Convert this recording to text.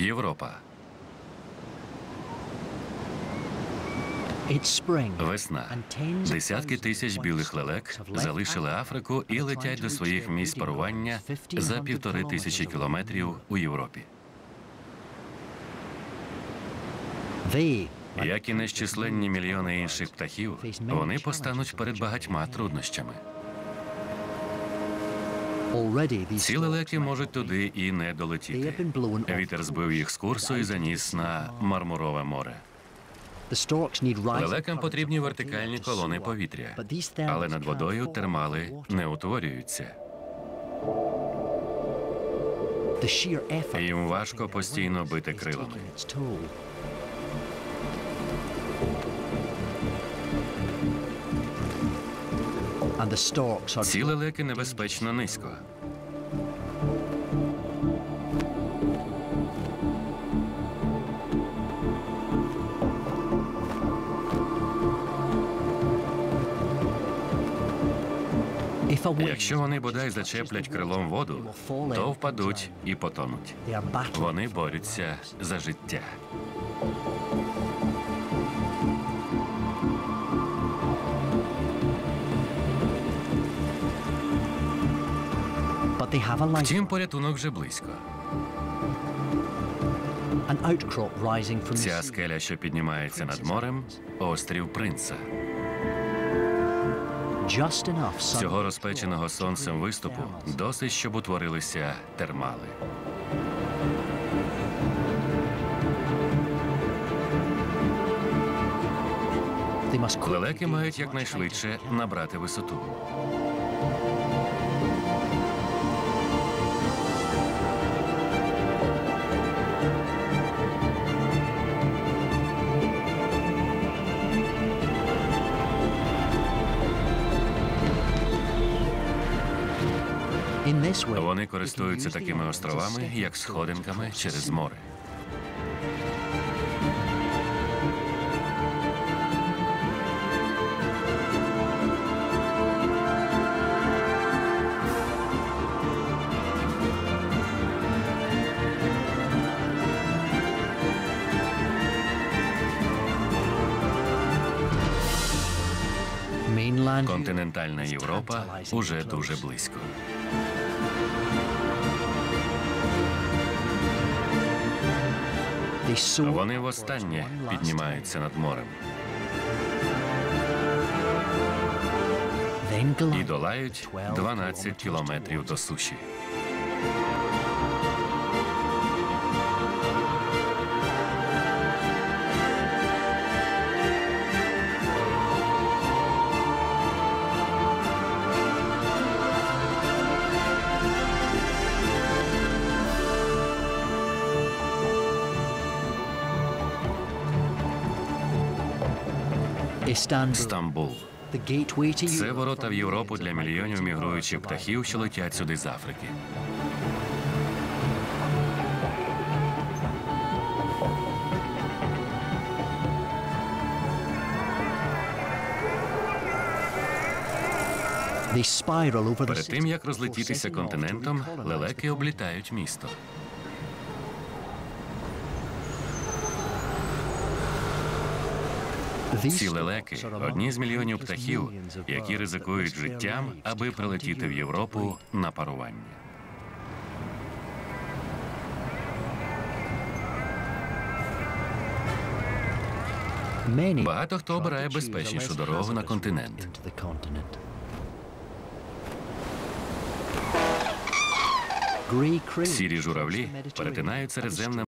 Європа. Весна. Десятки тисяч білих лелек залишили Африку і летять до своїх місць парування за півтори тисячі кілометрів у Європі. Як і нещисленні мільйони інших птахів, вони постануть перед багатьма труднощами. Ці лелеки можуть туди і не долетіти. Вітер збив їх з курсу і заніс на Мармурове море. Лелекам потрібні вертикальні колони повітря, але над водою термали не утворюються. Їм важко постійно бити крилами. Ці лелеки небезпечно низько. Якщо вони бодай зачеплять крилом воду, то впадуть і потонуть. Вони борються за життя. Втім, порятунок вже близько. Ця скеля, що піднімається над морем, острів принца. Цього розпеченого сонцем виступу досить, щоб утворилися термали. Лелеки мають якнайшвидше набрати висоту. Вони користуються такими островами, як сходинками через море. Континентальна Європа уже дуже близько. Вони востаннє піднімаються над морем і долають 12 кілометрів до суші. Стамбул. Це ворота в Європу для мільйонів мігруючих птахів, що летять сюди з Африки. Перед тим як розлетітися континентом, лелеки облітають місто. Ці лелеки одні з мільйонів птахів, які ризикують життям, аби прилетіти в Європу на парування. Багато хто обирає безпечнішу дорогу на континент. Сірі журавлі перетинають Середземне